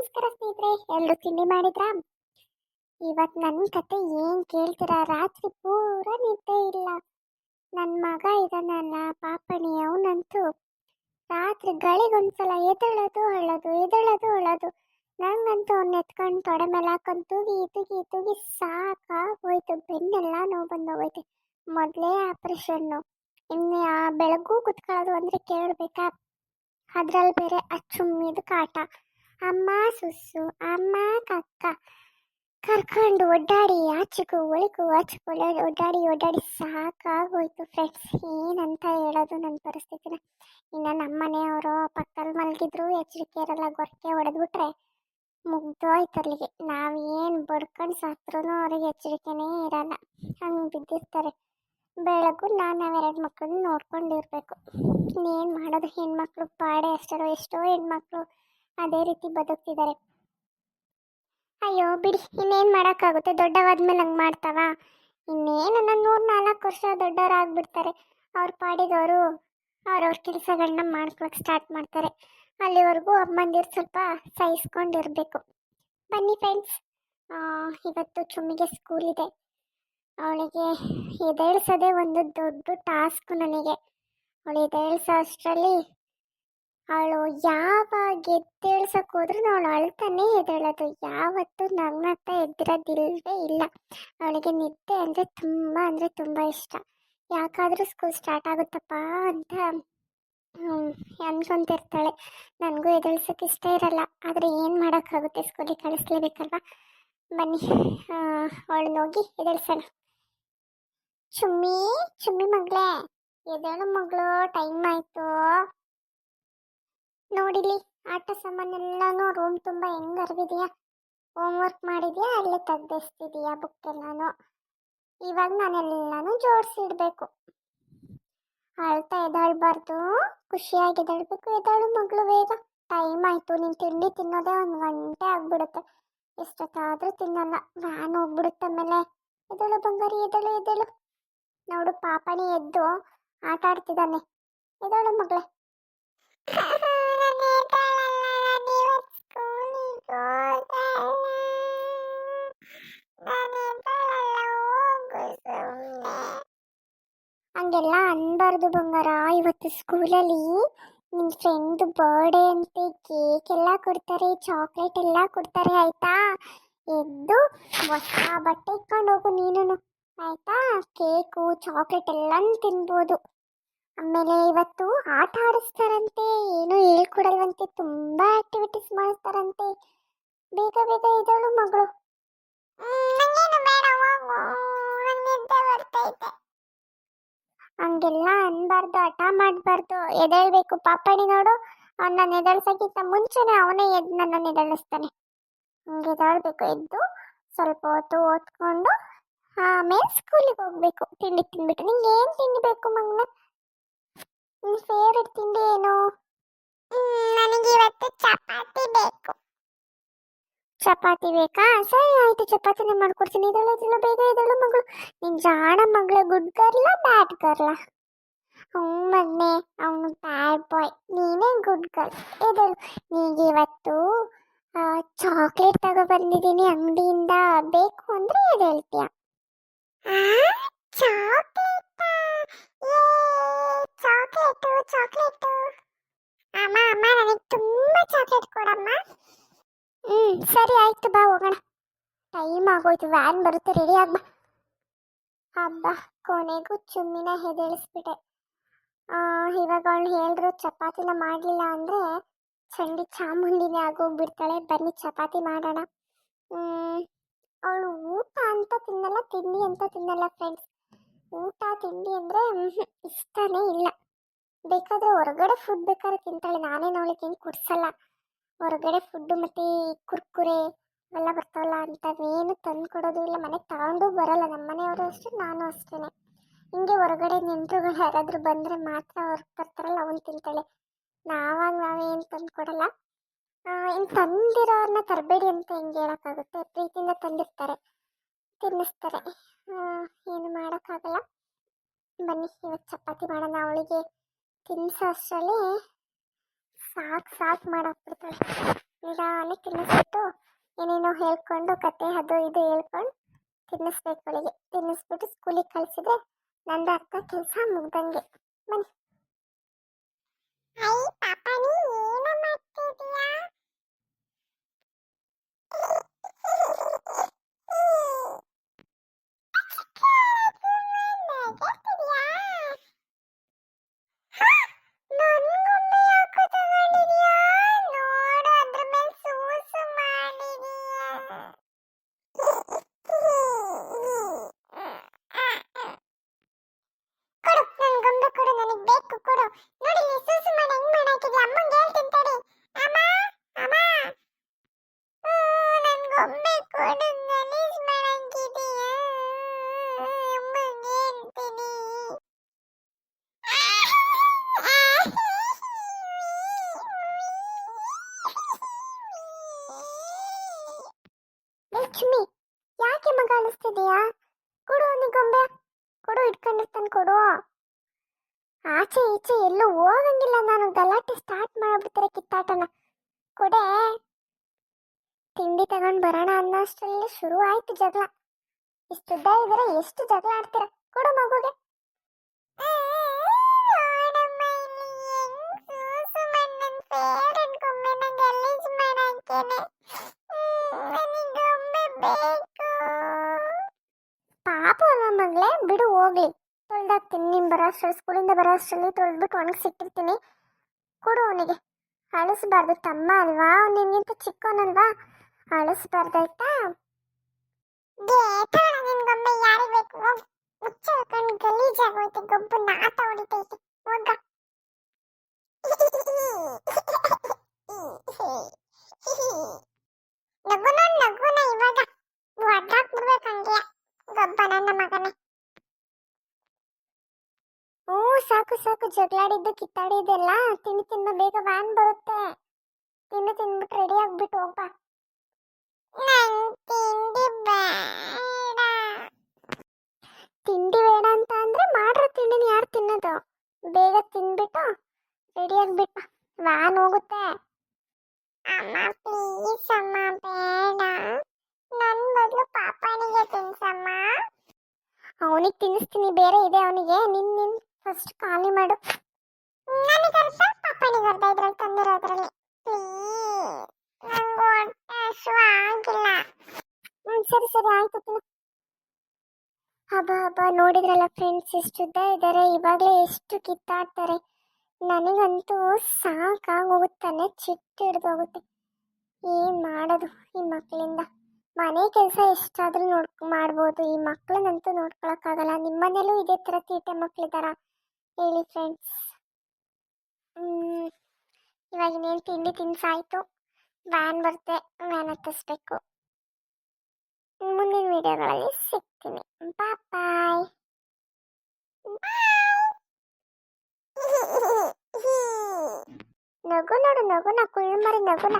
ನಮಸ್ಕಾರ ಸ್ನೇಹಿತರೆ ಎಲ್ಲರೂ ತಿಂಡಿ ಮಾಡಿದ್ರಾ? ಇವತ್ತು ನನ್ನ ಕತೆ ಏನು ಕೇಳ್ತೀರಾ? ರಾತ್ರಿ ಪೂರ ನಿದ್ದೆ ಇಲ್ಲ. ನನ್ನ ಮಗ ಇದನ್ನಲ್ಲ ಪಾಪಣಿ ಅವನಂತೂ ರಾತ್ರಿ ಗಳಿಗೊಂದ್ಸಲ ಎದ್ದೇಳೋದು ಅಳೋದು ಎದ್ದೇಳೋದು ಅಳೋದು. ನಂಗಂತೂ ಅವ್ನ ಎತ್ಕೊಂಡು ತೊಡೆ ಮೇಲೆ ಹಾಕೊಂಡು ತೂಗಿ ತೂಗಿ ತೂಗಿ ಸಾಕಾಗೋಯ್ತು. ಬೆನ್ನೆಲ್ಲ ನೋವು ಬಂದೋಗೈತೆ ಮೊದಲೇ ಆಪ್ರೇಷನ್ನು. ಇನ್ನು ಆ ಬೆಳಗೂ ಕುತ್ಕೊಳ್ಳೋದು ಅಂದರೆ ಕೇಳಬೇಕಾ? ಅದ್ರಲ್ಲಿ ಬೇರೆ ಅಚ್ಚುಮ್ಮಿದ ಕಾಟ. ಅಮ್ಮ, ಸುಸ್ಸು, ಅಮ್ಮ, ಕಕ್ಕ. ಕರ್ಕೊಂಡು ಒಡ್ಡಾಡಿ ಆಚೆಗೂ ಒಳಗೂ ಆಚೆಗೂ ಒಡ್ಡಾಡಿ ಒಡ್ಡಾಡಿ ಸಾಕಾಗೋಯ್ತು ಫ್ರೆಂಡ್ಸ್ ಏನಂತ ಹೇಳೋದು ನನ್ನ ಪರಿಸ್ಥಿತಿನ? ಇನ್ನು ನಮ್ಮ ಮನೆಯವರು ಪಕ್ಕದಲ್ಲಿ ಮಲಗಿದ್ರು ಎಚ್ಚರಿಕೆ ಇರಲ್ಲ, ಗೊರಕೆ ಹೊಡೆದ್ಬಿಟ್ರೆ ಮುಗ್ದೋಯ್ತು ಅಲ್ಲಿಗೆ. ನಾವೇನು ಬಡ್ಕೊಂಡು ಸತ್ರೂ ಅವ್ರಿಗೆ ಎಚ್ಚರಿಕೆನೇ ಇರಲ್ಲ. ಹಂಗೆ ಬಿದ್ದಿರ್ತಾರೆ. ಬೆಳಗು ನಾನು ನಾವೆರಡು ಮಕ್ಕಳನ್ನ ನೋಡ್ಕೊಂಡಿರ್ಬೇಕು. ಇನ್ನೇನು ಮಾಡೋದು? ಹೆಣ್ಮಕ್ಳು ಪಾಡೆ ಅಷ್ಟರೋ ಎಷ್ಟೋ ಹೆಣ್ಮಕ್ಳು ಅದೇ ರೀತಿ ಬದುಕ್ತಿದ್ದಾರೆ ಅಯ್ಯೋ ಬಿಡಿ, ಇನ್ನೇನು ಮಾಡೋಕ್ಕಾಗುತ್ತೆ? ದೊಡ್ಡವಾದ್ಮೇಲೆ ಹಂಗೆ ಮಾಡ್ತಾವ? ಇನ್ನೇನು ನನ್ನ ನೂರು ನಾಲ್ಕು ವರ್ಷ ದೊಡ್ಡವರಾಗ್ಬಿಡ್ತಾರೆ. ಅವ್ರ ಪಾಡಿಗೆ ಅವರು ಅವ್ರವ್ರ ಕೆಲಸಗಳನ್ನ ಮಾಡ್ಕೊಳಕ್ಕೆ ಸ್ಟಾರ್ಟ್ ಮಾಡ್ತಾರೆ. ಅಲ್ಲಿವರೆಗೂ ಅಮ್ಮಂದಿರು ಸ್ವಲ್ಪ ಸಹಿಸ್ಕೊಂಡಿರಬೇಕು. ಬನ್ನಿ ಫ್ರೆಂಡ್ಸ್ ಇವತ್ತು ಚುಮ್ಮಿಗೆ ಸ್ಕೂಲ್ ಇದೆ. ಅವಳಿಗೆ ಎದೇಳ್ಸೋದೇ ಒಂದು ದೊಡ್ಡ ಟಾಸ್ಕ್ ನನಗೆ. ಅವಳು ಎದೇಳ್ಸೋ ಅಷ್ಟರಲ್ಲಿ ಅವಳು ಯಾವಾಗ ಎದ್ದೇಳ್ಸಕ್ಕೆ ಹೋದ್ರೂ ಅವಳು ಅಳ್ತಾನೆ ಎದ್ದೇಳೋದು. ಯಾವತ್ತೂ ಹತ್ರ ಎದ್ದಿರೋದಿಲ್ಲವೇ ಇಲ್ಲ. ಅವಳಿಗೆ ನಿದ್ದೆ ಅಂದರೆ ತುಂಬ ಅಂದರೆ ತುಂಬ ಇಷ್ಟ. ಯಾಕಾದರೂ ಸ್ಕೂಲ್ ಸ್ಟಾರ್ಟ್ ಆಗುತ್ತಪ್ಪ ಅಂತ ಅನ್ಕೊಂತಿರ್ತಾಳೆ. ನನಗೂ ಎದುರಿಸೋಕೆ ಇಷ್ಟ ಇರಲ್ಲ. ಆದರೆ ಏನು ಮಾಡೋಕ್ಕಾಗುತ್ತೆ? ಸ್ಕೂಲಿಗೆ ಕಳಿಸ್ಲೇಬೇಕಲ್ವ? ಬನ್ನಿ ಅವಳನ್ನ ಹೋಗಿ ಎದ್ದೇಳ್ಸೋಣ. ಚುಮ್ಮಿ ಚುಮ್ಮಿ ಮಗಳೇ. ಎದೇಳು ಮಗಳು ಟೈಮ್ ಆಯ್ತು. ನೋಡಿಲಿ, ಆಟ ಸಾಮಾನೆಲ್ಲನೂ ರೂಮ್ ತುಂಬ ಹೆಂಗ್ ಹೋಮ್ ವರ್ಕ್ ಮಾಡಿದ್ಯಾ ಅಲ್ಲೇ ತೆಗ್ದಿಸ್ತಿದೀಯಾ ಬುಕ್ ಎಲ್ಲಾನು? ಇವಾಗ ನಾನೆಲ್ಲಾನು ಜೋಡಿಸಿಡ್ಬೇಕು. ಅಳ್ತಾ ಎದಾಳ್ಬಾರ್ದು ಖುಷಿಯಾಗಿ ಎದ್ದಾಳ್ಬೇಕು ಎದಾಳು ಮಗಳು ಬೇಗ. ಟೈಮ್ ಆಯ್ತು, ನೀನು ತಿಂಡಿ ತಿನ್ನೋದೇ ಒಂದು ಗಂಟೆ ಆಗ್ಬಿಡುತ್ತೆ. ಎಷ್ಟೊತ್ತಾದ್ರೂ ತಿನ್ನಲ್ಲ ವ್ಯಾನ್ ಹೋಗ್ಬಿಡುತ್ತೆ ಆಮೇಲೆ. ಎದಳು ಬಂಗಾರಿ ಎದಳು ಎದಳು ನೋಡು ಪಾಪಣಿ ಎದ್ದು ಆಟ ಆಡ್ತಿದ್ದಾನೆ ಎದಳು ಮಗಳೇ. ಹಂಗೆಲ್ಲ ಅನ್ಬಾರ್ದು ಬಂಗಾರ. ಇವತ್ತು ಸ್ಕೂಲಲ್ಲಿ ನಿಮ್ಮ ಫ್ರೆಂಡ್ ಬರ್ಡೇ ಅಂತೆ ಕೇಕ್ ಎಲ್ಲ ಕೊಡ್ತಾರೆ ಚಾಕ್ಲೇಟ್ ಎಲ್ಲ ಕೊಡ್ತಾರೆ, ಆಯ್ತಾ? ಎದ್ದು ಹೊಸ ಬಟ್ಟೆ ಇಟ್ಕೊಂಡು ಹೋಗು ನೀನು ಆಯ್ತಾ? ಕೇಕು ಚಾಕ್ಲೇಟ್ ಎಲ್ಲನೂ ತಿನ್ಬೋದು. ಆಮೇಲೆ ಇವತ್ತು ಆಟ ಆಡಿಸ್ತಾರಂತೆ, ಏನು ಹೇಳ್ಕೊಡಲ್ವಂತೆ, ತುಂಬ ಆಕ್ಟಿವಿಟೀಸ್ ಮಾಡಿಸ್ತಾರಂತೆ ಬೇಗ ಬೇಗ ಇದ್ದಳು ಮಗಳು. ಹಂಗೆಲ್ಲ ಅನ್ಬಾರ್ದು, ಹಠ ಮಾಡಬಾರ್ದು. ಎದೇಳ್ಬೇಕು ಪಾಪಣಿ ನೋಡು ಅವನ್ನ ಎದ್ದೇಳ್ಸಕ್ಕಿಂತ ಮುಂಚೆನೆ ಅವನೇ ಎದ್ದು ನನ್ನನ್ನು ಎದಳಿಸ್ತಾನೆ ಹಂಗೆ ಎದ್ದೇಳ್ಬೇಕು. ಎದ್ದು ಸ್ವಲ್ಪ ಹೊತ್ತು ಓದ್ಕೊಂಡು ಆಮೇಲೆ ಸ್ಕೂಲಿಗೆ ಹೋಗ್ಬೇಕು. ತಿಂಡಿ ತಿನ್ಬಿಟ್ಟು ನಿಂಗೆ ಏನು ತಿಂಡಿ ಬೇಕು ಮಗನ? ನಿನ್ನ ಫೇವ್ರೆಟ್ ತಿಂಡಿ ಏನು ನನಗೆ ಇವತ್ತು ಚಪಾತಿ ಬೇಕು ಚಪಾತಿ ಬೇಕಾ? ಸರಿ, ಆಯ್ತು. ಚಪಾತಿನೇ ಮಾಡ್ಕೊಡ್ತೀನಿ. ಇದಳು ಇದಳು ಬೇಗ ಇದಳು ಮಗಳು. ನಿನ್ ಜಾಣ ಮಗಳು ಗುಡ್ ಗರ್ಲ ಬ್ಯಾಡ್ ಗರ್ಲ ಹ್ಞೂ ಮಗ್ನೆ, ಅವನು ಬ್ಯಾಡ್ ಬಾಯ್ ನೀನೇ ಗುಡ್ ಗರ್ಲ್ ಇದೆಲ್ಲ ನೀಗೆ ಇವತ್ತು ಚಾಕ್ಲೇಟ್ ತಗೋ ಬಂದಿದ್ದೀನಿ ಅಂಗಡಿಯಿಂದ. ಬೇಕು ಅಂದ್ರೆ ಇದು ಹೇಳ್ತೀಯ ಚಾಕ್ಲೇಟು ಚಾಕ್ಲೇಟು ಅಮ್ಮ ಅಮ್ಮ ನನಗೆ ತುಂಬಾ ಚಾಕ್ಲೇಟ್ ಕೊಡಮ್ಮ ಹ್ಮ್, ಸರಿ ಆಯ್ತು ಬಾ ಹೋಗೋಣ. ಟೈಮ್ ಆಗೋಯ್ತು ವ್ಯಾನ್ ಬರುತ್ತೆ ರೆಡಿ ಆಗ್ಬ ಹಬ್ಬ, ಕೊನೆಗೂ ಚುಮ್ಮಿನ ಹೆದರಿಸ್ಬಿಟ್ಟೆ. ಇವಾಗ ಅವಳು ಹೇಳಿದ್ರು ಚಪಾತಿನ ಮಾಡಲಿಲ್ಲ ಅಂದರೆ ಚಂಡಿ ಚಾಮುಂಡಿನೇ ಆಗೋಗ್ಬಿಡ್ತಾಳೆ, ಬನ್ನಿ ಚಪಾತಿ ಮಾಡೋಣ. ಅವಳು ಊಟ ಅಂತ ತಿನ್ನಲ್ಲ, ತಿಂಡಿ ಅಂತ ತಿನ್ನಲ್ಲ ಫ್ರೆಂಡ್ಸ್ ಊಟ, ತಿಂಡಿ ಅಂದರೆ ಇಷ್ಟನೇ ಇಲ್ಲ. ಬೇಕಾದರೆ ಹೊರಗಡೆ ಫುಡ್ ಬೇಕಾದ್ರೆ ತಿಂತಾಳೆ, ನಾನೇನು ಅವಳಿಗೆ ಏನು ಕೊಡ್ಸಲ್ಲ. ಹೊರಗಡೆ ಫುಡ್ಡು ಮತ್ತು ಕುರ್ಕುರೆ ಎಲ್ಲ ಬರ್ತಾವಲ್ಲ ಅಂಥವೇನು ತಂದು ಕೊಡೋದು ಇಲ್ಲ. ಮನೆಗೆ ತಗೊಂಡು ಬರಲ್ಲ. ನಮ್ಮ ಮನೆಯವರು ಅಷ್ಟೇ, ನಾನು ಅಷ್ಟೇ ಹಿಂಗೆ ಹೊರಗಡೆ ನೆಂಟರುಗಳು ಯಾರಾದರೂ ಬಂದರೆ ಮಾತ್ರ ಅವ್ರು ಬರ್ತಾರಲ್ಲ, ಅವನು ತಿಂತಾಳೆ. ನಾವಾಗ ನಾವೇನು ತಂದು ಕೊಡಲ್ಲ. ಇನ್ನು ತಂದಿರೋರನ್ನ ತರಬೇಡಿ ಅಂತ ಹಿಂಗೆ ಹೇಳೋಕ್ಕಾಗುತ್ತೆ? ಪ್ರೀತಿಯಿಂದ ತಂದಿರ್ತಾರೆ. ತಿನ್ನಿಸ್ತಾರೆ. ಏನು ಮಾಡೋಕ್ಕಾಗಲ್ಲ. ಬನ್ನಿ ಇವತ್ತು ಚಪಾತಿ ಮಾಡೋಣ. ಅವಳಿಗೆ ತಿನ್ನಿಸೋ ಅಷ್ಟರಲ್ಲಿ ಸಾಕು ಸಾಕು ಮಾಡಾಕ್ಬಿಡ್ತಾಳೆ ತಿನ್ನಿಸ್ಬಿಟ್ಟು ಏನೇನೋ ಹೇಳ್ಕೊಂಡು ಕತೆ ಅದು ಇದು ಹೇಳ್ಕೊಂಡು ತಿನ್ನಿಸ್ಬೇಕು ಅವಳಿಗೆ. ತಿನ್ನಿಸ್ಬಿಟ್ಟು ಸ್ಕೂಲಿಗೆ ಕಳಿಸಿದ್ರೆ ನಂದು ಅರ್ಥ ಕೆಲಸ ಮುಗ್ದಂಗೆ. ಬನ್ನಿ. ಐ ಪಾಪ, ನೀ ಕೊಡು ನನ್ ಗೊಂಬೆ ಕೊಡು ನನಗ್ ಬೇಕು ಕೊಡು ನೋಡಿ ಇಲ್ಲಿ ಸೂಸು ಮಾಡಿ ಹೆಂಗ್ ಮಾಡಾಕಿದ್ಯಾ ಅಮ್ಮಂಗೆ ಹೇಳ್ತೀನಿ ತಡಿ ಅಮ್ಮ ಅಮ್ಮ ಊ, ನನ್ ಗೊಂಬೆ ಕೊಡು ಗಲೀಜ್ ಮಾಡಾಕಿದೀಯಾ ಅಮ್ಮಂಗೆ ಹೇಳ್ತೀನಿ ಲಕ್ಷ್ಮಿ ಯಾಕೆ ಮಗ ಅಳಿಸ್ತಿದೀಯಾ ಕೊಡು ಅವನಿಗೆ ಗೊಂಬೆ ಕೊಡು ಇಟ್ಕೊಂಡಿರ್ತಾನೆ ಕೊಡು ಆಚೆ ಈಚೆ ಎಲ್ಲೂ ಹೋಗಂಗಿಲ್ಲ ನಾನು ಗಲಾಟೆ ಸ್ಟಾರ್ಟ್ ಮಾಡ್ಬಿಡ್ತಾರೆ ಕಿತ್ತಾಟನ ಕೊಡೆ ತಿಂಡಿ ತಗೊಂಡು ಬರೋಣ ಅನ್ನೋಷ್ಟರಲ್ಲಿ ಶುರು ಆಯ್ತು ಜಗಳ ಇಷ್ಟು ಉದ್ದ ಇದ್ರೆ ಎಷ್ಟು ಜಗಳ ಆಡ್ತೀರ ಕೊಡು ಮಗುಗೆ ಪಾಪ ಅಲ್ಲ ಮಗಳೇ ಬಿಡು ಹೋಗ್ಲಿ ತೊಳ್ದಾಕ್ತೀನಿ ನೀನು ಬರೋ ಅಷ್ಟರಲ್ಲಿ ಸ್ಕೂಲಿಂದ ಬರೋ ಅಷ್ಟರಲ್ಲಿ ತೊಳ್ದ್ಬಿಟ್ಟು ಒಣಗಿಸಿಟ್ಟಿರ್ತೀನಿ ಕೊಡು ಅವನಿಗೆ. ಅಳಿಸ್ಬಾರ್ದು, ತಮ್ಮ ಅಲ್ವಾ? ನಿನ್ಗಿಂತ ಚಿಕ್ಕವನಲ್ವಾ? ಅಳಿಸ್ಬಾರ್ದಾಯ್ತಾ? ಗೊಂಬೆ ಯಾರಿಗೆ ಬೇಕು? ಮುಚ್ಚ ಗಲೀಜಾಗೋಯ್ತು ಗೊಬ್ಬು ನಾಟ ಹೊಡಿತೈತೆ. ಹೋಗ ನಗುನ ನಗುನ ಇವಾಗ ಒಡ್ಡಾಕ್ಬಿಡ್ಬೇಕು ಹಂಗೆ ಗೊಬ್ಬ ನನ್ನ ಮಗನೇ ಹ್ಞೂ ಸಾಕು ಸಾಕು ಜಗಳಾಡಿದ್ದು, ಕಿತ್ತಾಡಿದ್ದೆಲ್ಲ ತಿಂಡಿ ತಿನ್ನ ಬೇಗ ವ್ಯಾನ್ ಬರುತ್ತೆ. ತಿಂದು ತಿಂದ್ಬಿಟ್ಟು ರೆಡಿ ಆಗ್ಬಿಟ್ಟು ಹೋಗ್ಬಾ. ತಿಂಡಿ ಬೇಡ. ಅಂತ ಅಂದ್ರೆ ಮಾಡ್ರ ತಿಂಡಿನ ಯಾರು ತಿನ್ನೋದು? ಬೇಗ ತಿನ್ಬಿಟ್ಟು ರೆಡಿ ಆಗ್ಬಿಟ್ಟು ವ್ಯಾನ್ ಹೋಗುತ್ತೆ. ಅಮ್ಮ ಪ್ಲೀಸ್ ಅಮ್ಮ, ಬೇಡ. ನನ್ನ ಬದಲು ಪಾಪನಿಗೆ ತಿನ್ಸಮ್ಮ. ಅವನಿಗೆ ತಿನ್ನಿಸ್ತೀನಿ, ಬೇರೆ ಇದೆ ಅವನಿಗೆ. ನಿನ್ನ ನಿನ್ ಫಸ್ಟ್ ಖಾಲಿ ಮಾಡು ನನಗರ್ಥ ಪಾಪನಿಗೆ ಅರ್ಧ ಇದ್ರಲ್ಲಿ ತಂದಿರೋದ್ರಲ್ಲಿ ನಂಗೆ ಹೊಟ್ಟೆ ಹಸಿವು ಆಗಿಲ್ಲ. ಹ್ಞೂ ಸರಿ ಸರಿ, ಆಯ್ತು ತಿನ್ನು. ಹಬ್ಬ ಹಬ್ಬ ನೋಡಿದ್ರಲ್ಲ ಫ್ರೆಂಡ್ಸ್ ಎಷ್ಟು ಉದ್ದ ಇದ್ದಾರೆ ಇವಾಗಲೇ ಎಷ್ಟು ಕಿತ್ತಾಡ್ತಾರೆ. ನನಗಂತೂ ಸಾಕಾಗೋಗುತ್ತಾನೆ, ಚಿಟ್ಟು ಹಿಡ್ದೋಗುತ್ತೆ. ಏನು ಮಾಡೋದು ಈ ಮಕ್ಕಳಿಂದ ಮನೆ ಕೆಲಸ ಎಷ್ಟಾದರೂ ನೋಡ್, ಮಾಡ್ಬೋದು. ಈ ಮಕ್ಕಳನ್ನಂತೂ ನೋಡ್ಕೊಳಕ್ಕಾಗಲ್ಲ. ನಿಮ್ಮನೇಲೂ ಇದೇ ಥರ ತೀಟೆ ಮಕ್ಕಳಿದಾರ ಹೇಳಿ ಫ್ರೆಂಡ್ಸ್ ಇವಾಗ ಇನ್ನೇನು ತಿಂಡಿ ತಿನ್ಸಾಯ್ತು ವ್ಯಾನ್ ಬರುತ್ತೆ ವ್ಯಾನ್ ಹತ್ತಿಸ್ಬೇಕು ಮುಂದಿನ ವಿಡಿಯೋಗಳಲ್ಲಿ ಸಿಗ್ತೀನಿ ಬಾಯ್ ನಗು ನೋಡು ನಗುನ ಕುಳ್ಳು ಮರಿ ನಗುನ